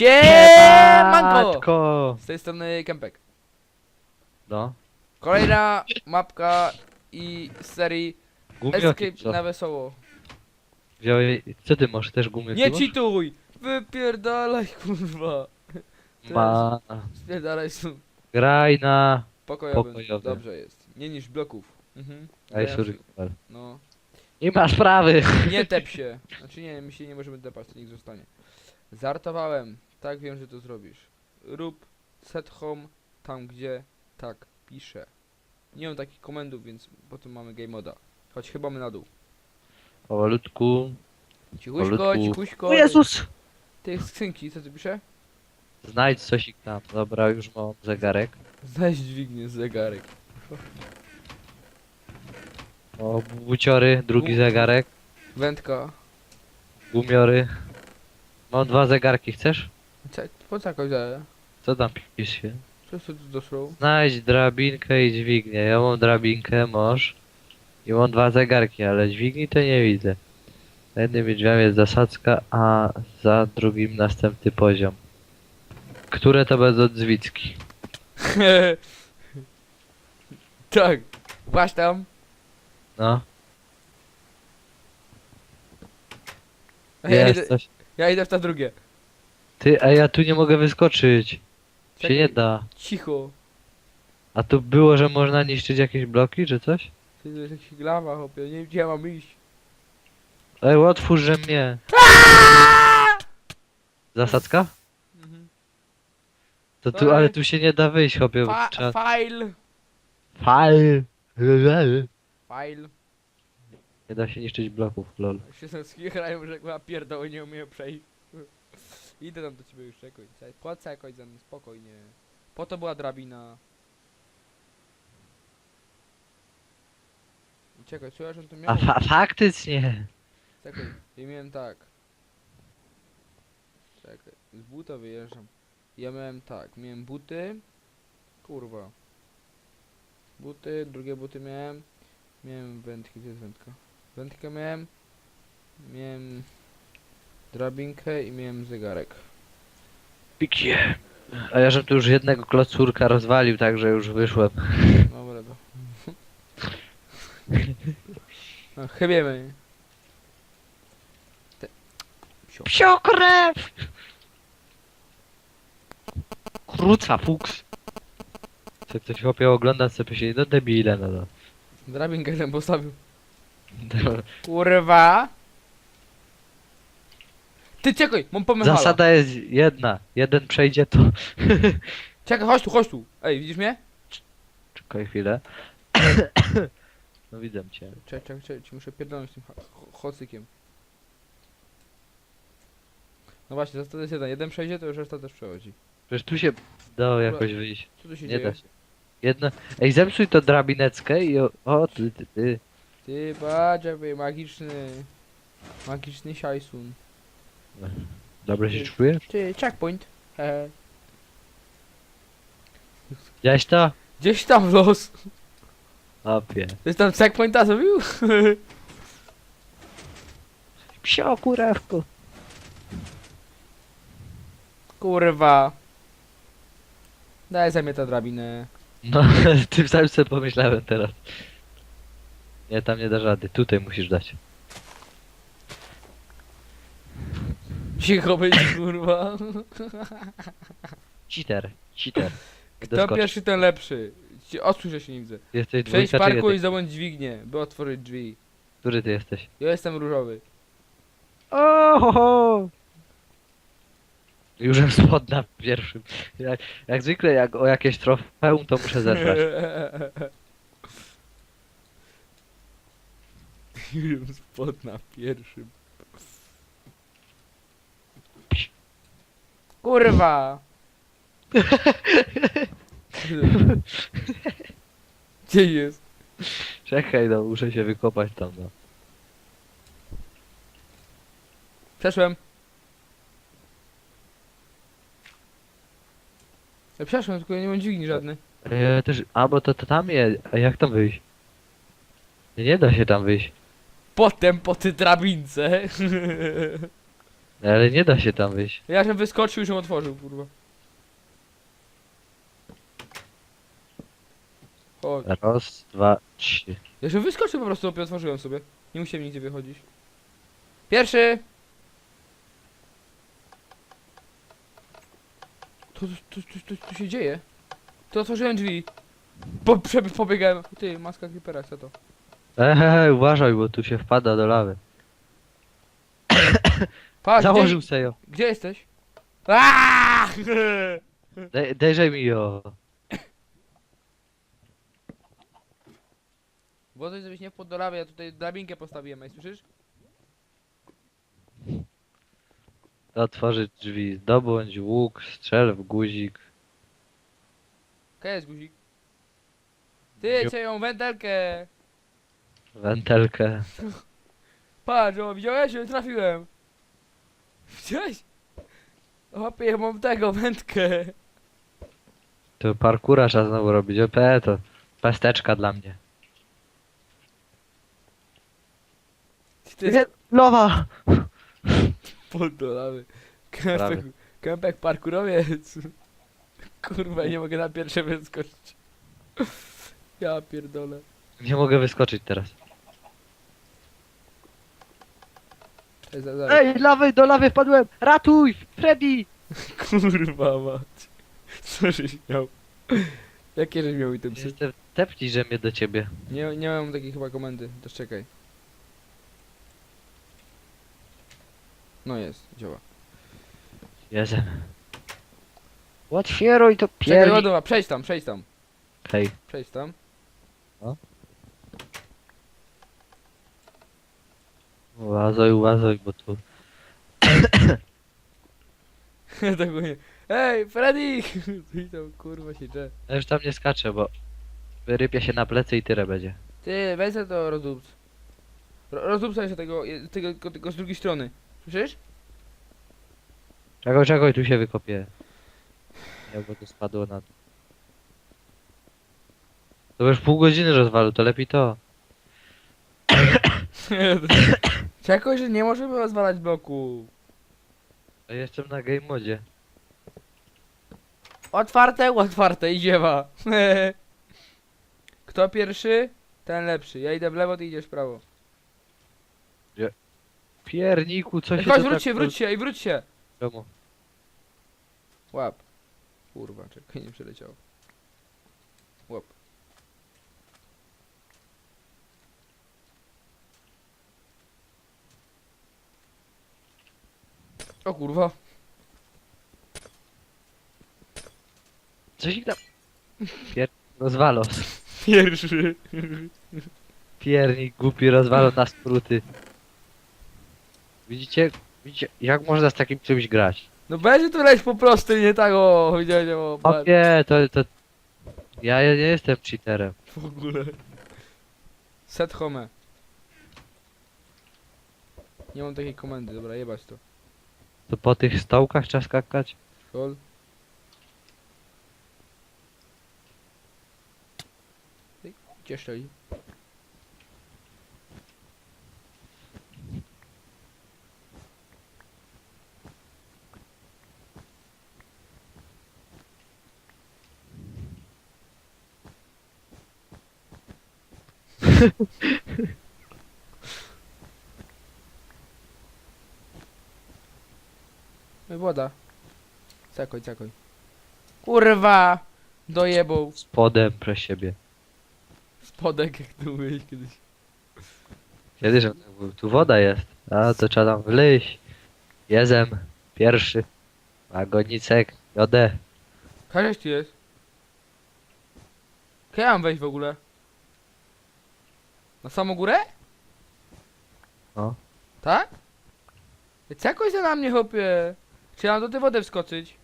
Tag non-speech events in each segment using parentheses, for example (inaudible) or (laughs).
Siemanko! Matko! Z tej strony Kempek. No. Kolejna mapka i z serii Gumioki, Escape na wesoło. Wziąłeś... Co ty masz? Też gumioki Nie masz? cheatuj! Wypierdalaj kurwa! Ma... Spierdalaj. Pokojowy. Graj Pokojowy. Pokojowy. Dobrze jest. Nie niż bloków. Mhm. Ej, sorry. No. Nie ma sprawy! Nie tep się. Znaczy nie, my się nie możemy tepać, to niech zostanie. Zartowałem. Tak wiem, że to zrobisz. Rób set home tam, gdzie tak pisze. Nie mam takich komendów, więc potem mamy game moda. Chodź chyba my na dół. Powolutku. Cichuśko, Powolutku. cichuśko. O Jezus! Tej skrzynki, co ty pisze? Znajdź coś tam. Dobra, już mam zegarek. Zaś dźwignię zegarek. O, buciory, drugi Gum- zegarek. Wędka. Gumiory. Mam dwa zegarki, chcesz? Ce- Po co? Co tam pisze? Co tu doszło? Znajdź drabinkę i dźwignię. Ja mam drabinkę, masz. I mam dwa zegarki, ale dźwigni to nie widzę. Za jednym drzwiami jest zasadzka, a za drugim następny poziom. Które to będą dzwicki? (laughs) tak. Właśnie tam. No, ja, jest idę, coś. ja idę w to drugie. Ty, a ja tu nie mogę wyskoczyć. Się Czekaj. nie da. Cicho. A tu było, że można niszczyć jakieś bloki, czy coś? Ty to jest jakaś glawa, chłopie. Nie wiem gdzie ja mam iść. Ej, otwórz, że mnie. (laughs) Zasadzka? Mhm. To tu, ale tu się nie da wyjść, chłopie. bo Fa Trzeba... file. Fal. File. Nie da się niszczyć bloków, lol. Wszystkie grają, że chyba pierdoły nie umieją przejść. Idę tam do ciebie już, czekaj. Płacę jakoś za mnie, spokojnie. Po to była drabina. Czekaj, on to miał? A fa faktycznie. Czekaj, ja miałem tak. Czekaj, z buta wyjeżdżam. Ja miałem tak, miałem buty. Kurwa. Buty, drugie buty miałem. Miałem wędki, gdzie jest wędka? Wędkę miałem. Miałem drabinkę i miałem zegarek. Pikie. A ja żem tu już jednego klocurka rozwalił, także już wyszłem. (laughs) Dobra, to. (laughs) No, chybiemy. Te... Psio. Psiokrew! Kruca, fuks. Co ktoś chłopie ogląda sobie się, no debile, no no. Drabinkę tam postawił. (laughs) Kurwa! Ty czekaj, mam pomysł. Zasada jest jedna. Jeden przejdzie to... (laughs) Czekaj, chodź tu, chodź tu. Ej, widzisz mnie? Czekaj chwilę. (coughs) No widzę cię. Czekaj, czekaj, czekaj, ci muszę pierdolnąć tym cho- chocykiem. No właśnie, zasada jest jedna. Jeden przejdzie, to już reszta też przechodzi. Przecież tu się dało jakoś wyjść. Co tu się Nie dzieje? da się. Jedna... Ej, zepsuj to drabineckę i o... O, ty, ty, ty. Ty, badziawy, magiczny. Magiczny siajsun. Dobrze się czujesz? Ty, checkpoint. Hehe. Widziałeś to? Gdzieś tam los. Opie. Jest tam checkpointa zrobił? (laughs) Psio kurewku. Kurwa. Daj za mnie tę drabinę. No, (laughs) tym samym sobie pomyślałem teraz. Nie, tam nie da rady. Tutaj musisz dać. Cicho być, kurwa. Cheater. Cheater. Kto Doskocz. pierwszy, ten lepszy. Ci- Odsuń, że się nie widzę. Jesteś Przejdź dwójka czy parku i zdobądź dźwignię, by otworzyć drzwi. Który ty jesteś? Ja jestem różowy. Oho! Już jem (laughs) spod na pierwszym. Jak, jak zwykle, jak o jakieś trofeum, to muszę zerwać. (laughs) Już spod na pierwszym. Kurwa! Gdzie jest? Czekaj, no, muszę się wykopać tam, no. Przeszłem. Ja przeszłem, tylko ja nie mam dźwigni żadnej. Ja też, a bo to, to tam jest, a jak tam wyjść? Nie, nie da się tam wyjść. Potem po tej drabince. (laughs) Ale nie da się tam wyjść. Ja żem wyskoczył, ją otworzył, kurwa. Chodź. Raz, dwa, trzy. Ja żem wyskoczył po prostu, opie otworzyłem sobie. Nie musiałem nigdzie wychodzić. Pierwszy! To, to, to, to, to się dzieje. To otworzyłem drzwi. Po, prze, pobiegałem. Ty, maska creepera, co to? Eee, uważaj, bo tu się wpada do lawy. Patrz, Założył gdzie, sobie ją. gdzie jesteś? Aaaa! (laughs) Dejże mi ją. Bo to żebyś nie wpadł do lawy, ja tutaj drabinkę postawiłem, ej, słyszysz? Otworzyć drzwi. Zdobądź łuk, strzel w guzik. Kaj jest guzik? Ty, cię ją wędzelkę! Wentelkę. (laughs) Patrz, o, widziałeś? Ja Trafiłem. Widziałeś? Chłopie, ja mam tego, wędkę. Tu parkura trzeba znowu robić. OP to pesteczka dla mnie. Ty Lowa! podolawy. Prawie. Kępek, kępek parkurowiec. Kurwa, nie mogę na pierwsze wyskoczyć. Ja pierdolę. Nie mogę wyskoczyć teraz. Ej, za, za. Ej, lawy, do lawy wpadłem! Ratuj! Freddy! (laughs) Kurwa mać. Co żeś miał? Jakie żeś miał itemsy? Jestem tepnij, że mnie do ciebie. Nie, nie mam takiej chyba komendy, to czekaj. No jest, działa. Jestem. Otwieraj to Czekaj, ładowa, przejdź tam, przejdź tam, Hej. przejdź tam. Uważaj, uważaj, bo tu... (laughs) tak mówię, Ej, Freddy! (laughs) I tam kurwa się drze. Ja już tam nie skaczę, bo... Wyrypie się na plecy i tyle będzie. Ty, weź za to rozdupc. Ro- Rozdupcaj się tego, tego, tego, tego z drugiej strony. Słyszysz? Czekaj, czekaj, tu się wykopię. Nie, bo to spadło na dół. To już pół godziny rozwalu, to lepiej to. (coughs) (coughs) (coughs) Czekaj, że nie możemy rozwalać bloku. Ja jestem na game modzie. Otwarte, otwarte i dziewa. (laughs) Kto pierwszy, ten lepszy. Ja idę w lewo, ty idziesz w prawo. Pierniku, co Ej, się Chodź, to wróć tak się, wróć się, i wróć się. Czemu? Łap. Kurwa, czekaj, nie przeleciało. Łap. O kurwa. Coś ich tam... Pier... Rozwalos. Pierwszy. Piernik głupi rozwalo na skróty. Widzicie? Widzicie, jak można z takim czymś grać? No będzie tu leć po prostu, nie tak o, widziałeś o, patrz, Opie, to, to... Ja nie jestem cheaterem. w ogóle. Set home. Nie mam takiej komendy, dobra, jebać to. To po tych stołkach trzeba skakać? Ej, Gdzie szczeli? (laughs) No i woda. Cakoj, cakoj. Kurwa! Dojebał Spodem przez siebie. spodek, jak tu byłeś kiedyś. Kiedyś on tak był, tu woda jest. A to trzeba tam wleźć. Jezem. Pierwszy. Wagonicek. Jodę. Każeś tu jest? Kiedy ja mam wejść w ogóle? Na samą górę? No. Tak? Jakoś za na mnie chopie? Mam do tej wody wskoczyć?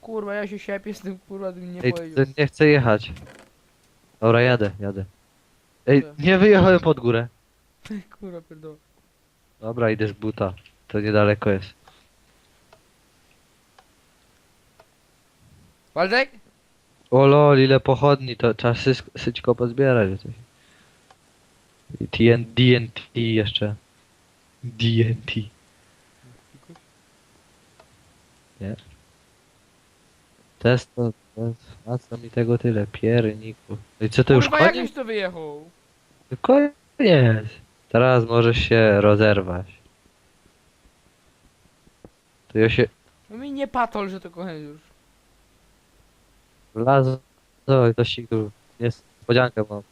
Kurwa, ja się siepię z tym, kurwa, ty mi nie Ej, powiedział. nie chcę jechać. Dobra, jadę, jadę. Ej, nie wyjechałem pod górę. (laughs) Kurwa, pierdolę. Dobra, idę z buta. To niedaleko jest. Waldek? O lol, ile pochodni, to trzeba sys- syćko pozbierać. coś. I TN, DNT jeszcze. DNT. Nie. Test to, test, a co mi tego tyle, pierniku. I co to już Kurwa, koniec? jakbyś to wyjechał? Koniec. Teraz możesz się rozerwać. To ja się No mi nie patol, że to koniec już. wlazł do ścigu. Niespodziankę mam.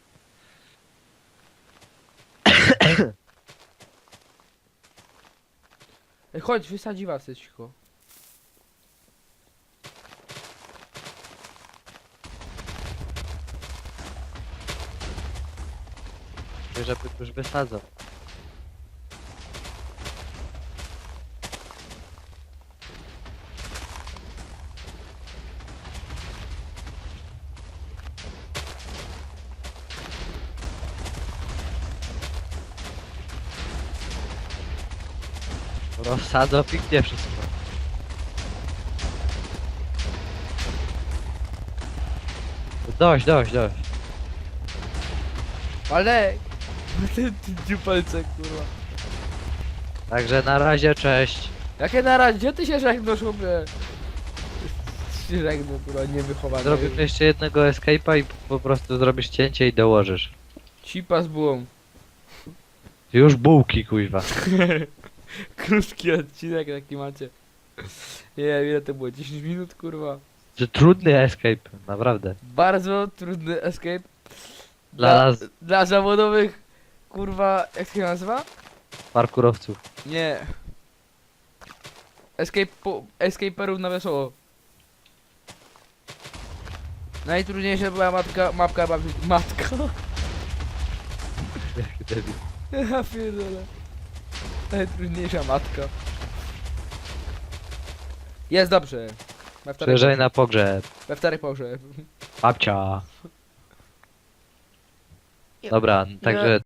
Ej, chodź, wysadzi was, cicho. Żeby już wysadzał. Rozsadzał piknie wszystko. Dość, dość, dość. Ale... (laughs) Ty, ty dziupelce, kurwa. Także na razie, cześć. Jakie na razie? Gdzie ty się żegnasz, chłopie? Się żegnę, kurwa, nie wychowany. Zrobimy jeszcze jednego escape'a i po prostu zrobisz cięcie i dołożysz. Cipa z bułą. Już bułki, kuźwa. (laughs) (laughs) Krótki odcinek taki macie. Nie wiem ile to było, 10 minut kurwa. Że trudny escape, naprawdę. Bardzo trudny escape. Dla nas, Dla zawodowych kurwa, jak się nazywa? parkurowców. Nie. Escape, po, escaperów na wesoło. Najtrudniejsza była matka, mapka babi, matka. (laughs) Jak debil. Ja pierdolę. Najtrudniejsza matka. Jest dobrze. We wtorek, na pogrzeb. we wtorek pogrzeb. Babcia. Dobra, także